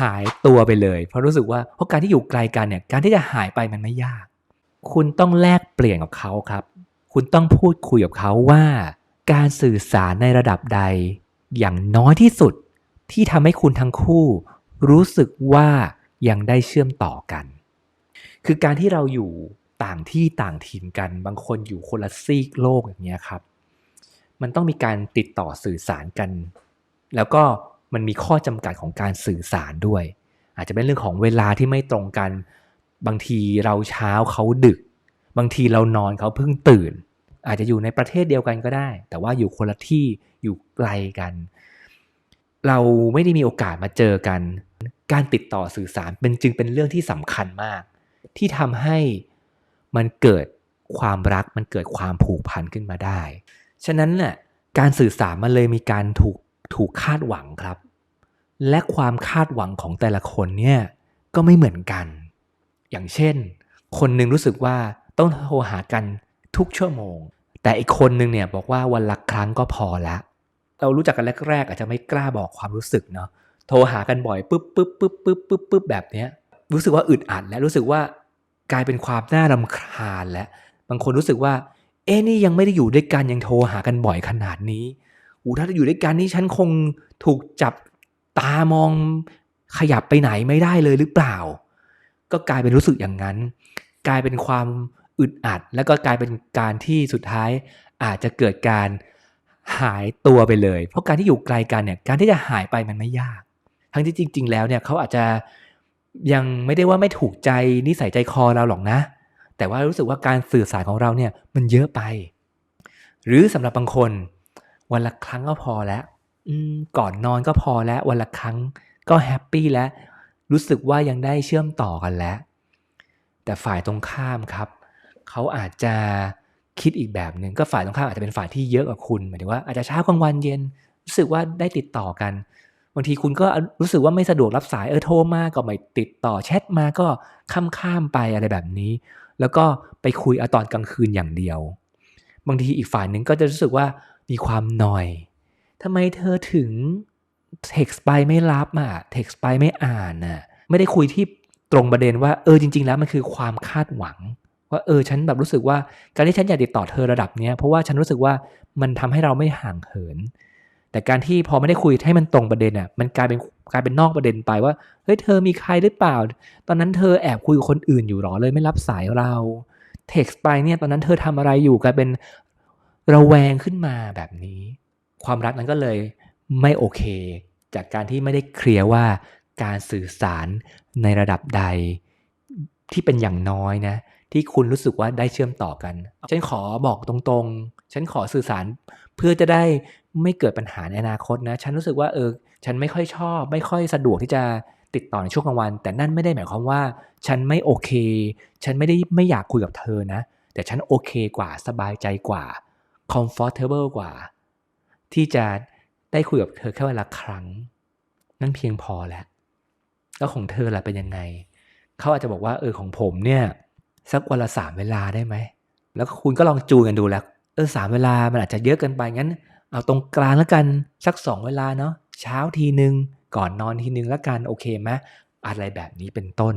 หายตัวไปเลย เพราะรู้สึกว่าเพราะการที่อยู่ไกลกันเนี่ยการที่จะหายไปมันไม่ยาก คุณต้องแลกเปลี่ยนกับเขาครับ คุณต้องพูดคุยกับเขาว่า การสื่อสารในระดับใด อย่างน้อยที่สุดที่ทำให้คุณทั้งคู่ รู้สึกว่ายังได้เชื่อมต่อกัน คือการที่เราอยู่ต่างที่ต่างถิ่นกัน บางคนอยู่คนละซีกโลกอย่างเงี้ยครับ มันต้องมีการติดต่อสื่อสารกัน แล้วก็ มันมีข้อจำกัดของการสื่อสารด้วย อาจจะเป็นเรื่องของเวลาที่ไม่ตรงกัน บางทีเราเช้าเขาดึก บางทีเรานอนเขาเพิ่งตื่น อาจจะอยู่ในประเทศเดียวกันก็ได้ แต่ว่าอยู่คนละที่อยู่ไกลกัน เราไม่ได้มีโอกาสมาเจอกัน การติดต่อสื่อสารเป็นจึงเป็นเรื่องที่สำคัญมาก ที่ทำให้มันเกิดความรักมันเกิดความผูกพันขึ้นมาได้ ฉะนั้นน่ะการสื่อสารมันเลยมีการถูกถูกคาดหวังครับ และความคาดหวังของแต่ละคนเนี่ยก็ไม่เหมือนกัน อย่างเช่น คนหนึ่งรู้สึกว่าต้องโทรหากันทุกชั่วโมง แต่อีกคนหนึ่งเนี่ยบอกว่าวันละครั้งก็พอละ เรารู้จักกันแรกๆ อาจจะไม่กล้าบอกความรู้สึกเนาะโทรหากันบ่อยปุ๊บปุ๊บปุ๊บปุ๊บปุ๊บปุ๊บแบบเนี้ยรู้สึกว่าอึดอัดและรู้สึกว่ากลายเป็นความน่ารำคาญและ บางคนรู้สึกว่า เอ๊นี่ยังไม่ได้อยู่ด้วยกันยังโทรหากันบ่อยขนาดนี้อูถ้าจะอยู่ด้วยกันนี่ฉันคงถูกจับ ตามองขยับไปไหนไม่ได้เลยหรือเปล่า ก็กลายเป็นรู้สึกอย่างนั้น กลายเป็นความอึดอัด แล้วก็กลายเป็นการที่สุดท้ายอาจจะเกิดการหายตัวไปเลย เพราะการที่อยู่ไกลกันเนี่ยการที่จะหายไปมันไม่ยาก ทั้งที่จริง ๆ แล้วเนี่ยเขาอาจจะยังไม่ได้ว่าไม่ถูกใจนิสัยใจคอเราหรอกนะ แต่ว่ารู้สึกว่าการสื่อสารของเราเนี่ยมันเยอะไป หรือสำหรับบางคน วันละครั้งก็พอแล้ว ก่อนนอนก็พอแล้ววันละครั้งก็แฮปปี้แล้ว รู้สึกว่ายังได้เชื่อมต่อกันแล้ว แต่ฝ่ายตรงข้ามครับ เขาอาจจะคิดอีกแบบหนึ่งก็ฝ่ายตรงข้ามอาจจะเป็นฝ่ายที่เยอะกว่าคุณหมายถึงว่าอาจจะเช้ากลางวันเย็น รู้สึกว่าได้ติดต่อกันบางทีคุณก็รู้สึกว่าไม่สะดวกรับสายเออโทรมาก็ไม่ติดต่อแชทมาก็ข้ามข้ามไปอะไรแบบนี้ แล้วก็ไปคุยเอาตอนกลางคืนอย่างเดียว บางทีอีกฝ่ายหนึ่งก็จะรู้สึกว่ามีความหน่อย ทำไมเธอถึงเท็กซ์ไปไม่รับอะเท็กซ์ไปไม่อ่านอะไม่ได้คุยที่ตรงประเด็นว่าเออจริง ๆ แล้วมันคือความคาดหวัง ว่าเออฉันแบบรู้สึกว่าการที่ฉันอยากติดต่อเธอระดับเนี้ยเพราะว่าฉันรู้สึกว่ามันทำให้เราไม่ห่างเหิน แต่การที่พอไม่ได้คุยให้มันตรงประเด็นอะมันกลายเป็นกลายเป็นนอกประเด็นไปว่าเฮ้ยเธอมีใครหรือเปล่า ตอนนั้นเธอแอบคุยกับคนอื่นอยู่หรอเลยไม่รับสายเราเท็กซ์ไปเนี่ยตอนนั้นเธอทำอะไรอยู่กลายเป็นระแวงขึ้นมาแบบนี้ ความรักนั้นก็เลยไม่โอเค จากการที่ไม่ได้เคลียร์ว่าการสื่อสารในระดับใดที่เป็นอย่างน้อยนะ ที่คุณรู้สึกว่าได้เชื่อมต่อกัน ฉันขอบอกตรงๆ ฉันขอสื่อสารเพื่อจะได้ไม่เกิดปัญหาในอนาคตนะ ฉันรู้สึกว่าเออ ฉันไม่ค่อยชอบ ไม่ค่อยสะดวกที่จะติดต่อในช่วงกลางวัน แต่นั่นไม่ได้หมายความว่า ฉันไม่โอเค ฉันไม่ได้ไม่อยากคุยกับเธอนะ แต่ฉันโอเคกว่าสบายใจกว่า comfortable กว่า ที่จะได้คุยกับเธอแค่เวลาครั้ง นั่นเพียงพอแล้วแล้วของเธอล่ะเป็นยังไง เขาอาจจะบอกว่าเออของผมเนี่ย สักวันละสามเวลาได้ไหม แล้วคุณก็ลองจูนกันดูแล้วเออสามเวลามันอาจจะเยอะเกินไปงั้น เอาตรงกลางแล้วกันสักสองเวลาเนาะเช้าทีหนึ่งก่อนนอนทีหนึ่งแล้วกันโอเคไหมอะไรแบบนี้เป็นต้น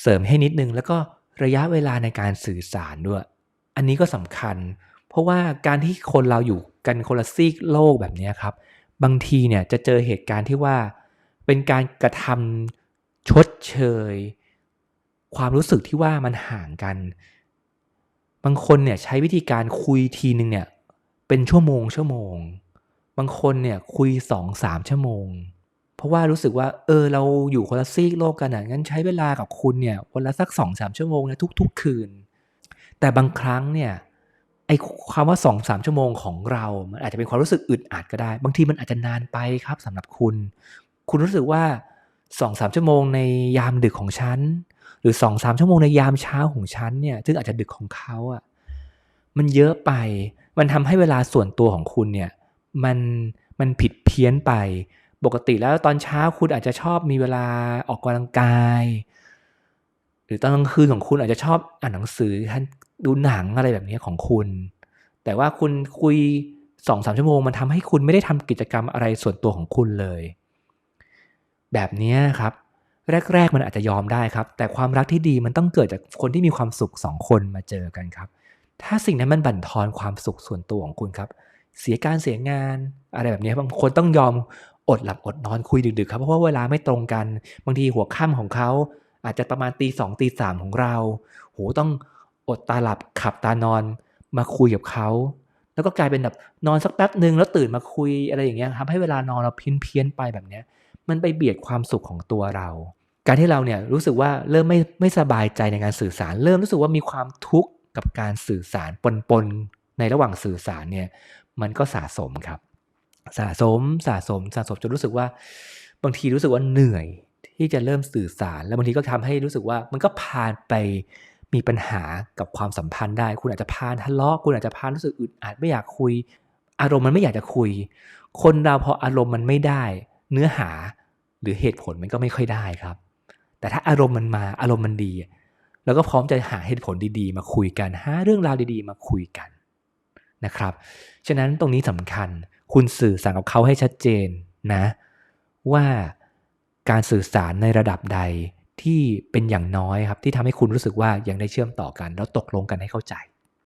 เสริมให้นิดนึงแล้วก็ระยะเวลาในการสื่อสารด้วย อันนี้ก็สำคัญ เพราะว่าการที่คนเราอยู่กันคนละซีกโลกแบบนี้ครับ บางทีเนี่ยจะเจอเหตุการณ์ที่ว่า เป็นการกระทำชดเชย ความรู้สึกที่ว่ามันห่างกัน บางคนเนี่ยใช้วิธีการคุยทีนึงเนี่ยเป็นชั่วโมงชั่วโมง บางคนเนี่ยคุยสองสามชั่วโมง เพราะว่ารู้สึกว่าเออเราอยู่คนละซีกโลกกันอะงั้นใช้เวลากับคุณเนี่ยวันละสักสองสามชั่วโมงนะทุก ๆ คืน แต่บางครั้งเนี่ยไอ้ ความว่าสองสามชั่วโมงของเรา มันอาจจะเป็นความรู้สึกอึดอัดก็ได้ บางทีมันอาจจะนานไปครับสำหรับคุณ คุณรู้สึกว่าสองสามชั่วโมงในยามดึกของฉัน หรือสองสามชั่วโมงในยามเช้าของฉันเนี่ย ซึ่งอาจจะดึกของเขาอะ่ะ มันเยอะไป มันทำให้เวลาส่วนตัวของคุณเนี่ย มัน มันผิดเพี้ยนไป ปกติแล้วตอนเช้าคุณอาจจะชอบมีเวลาออกกำลังกาย หรือตอนกลางคืนของคุณอาจจะชอบอ่านหนังสือดูหนังอะไรแบบนี้ของคุณ แต่ว่าคุณคุยสองสามชั่วโมงมันทำให้คุณไม่ได้ทำกิจกรรมอะไรส่วนตัวของคุณเลย แบบนี้ครับ แรก ๆ มันอาจจะยอมได้ครับ แต่ความรักที่ดีมันต้องเกิดจากคนที่มีความสุขสองคนมาเจอกันครับ ถ้าสิ่งนั้นมันบั่นทอนความสุขส่วนตัวของคุณครับ เสียการเสียงาน อะไรแบบนี้บางคนต้องยอมอดหลับอดนอนคุยดึกๆครับเพราะว่าเวลาไม่ตรงกัน บางทีหัวค่ำของเขา อาจจะประมาณตีสองตีสามของเราโหต้องอดตาหลับขับตานอน มาคุยกับเขาแล้วก็กลายเป็นแบบนอนสักแป๊บหนึ่งแล้วตื่นมาคุยอะไรอย่างเงี้ยทำให้เวลานอนเราเพี้ยนเพี้ยนไปแบบเนี้ย มันไปเบียดความสุขของตัวเรา การที่เราเนี่ยรู้สึกว่าเริ่มไม่ไม่สบายใจในการสื่อสาร เริ่มรู้สึกว่ามีความทุกข์กับการสื่อสารปนๆในระหว่างสื่อสารเนี่ยมันก็สะสมครับ สะสมสะสมสะสมจนรู้สึกว่า บางทีรู้สึกว่าเหนื่อยที่จะเริ่มสื่อสาร แล้วบางทีก็ทำให้รู้สึกว่ามันก็พานไป มีปัญหากับความสัมพันธ์ได้ คุณอาจจะพานทะเลาะคุณอาจจะพานรู้สึกอึดอัดไม่อยากคุย อารมณ์มันไม่อยากจะคุย คนเราพออารมณ์มันไม่ได้ เนื้อหาหรือเหตุผลมันก็ไม่ค่อยได้ครับ แต่ถ้าอารมณ์มันมาอารมณ์มันดี แล้วก็พร้อมจะหาเหตุผลดีๆ มาคุยกันหาเรื่องราวดีๆ มาคุยกันนะครับ ฉะนั้นตรงนี้สำคัญ คุณสื่อสารกับเขาให้ชัดเจนนะ ว่าการสื่อสารในระดับใด ที่เป็นอย่างน้อยครับ ที่ทำให้คุณรู้สึกว่ายังได้เชื่อมต่อกัน แล้วตกลงกันให้เข้าใจ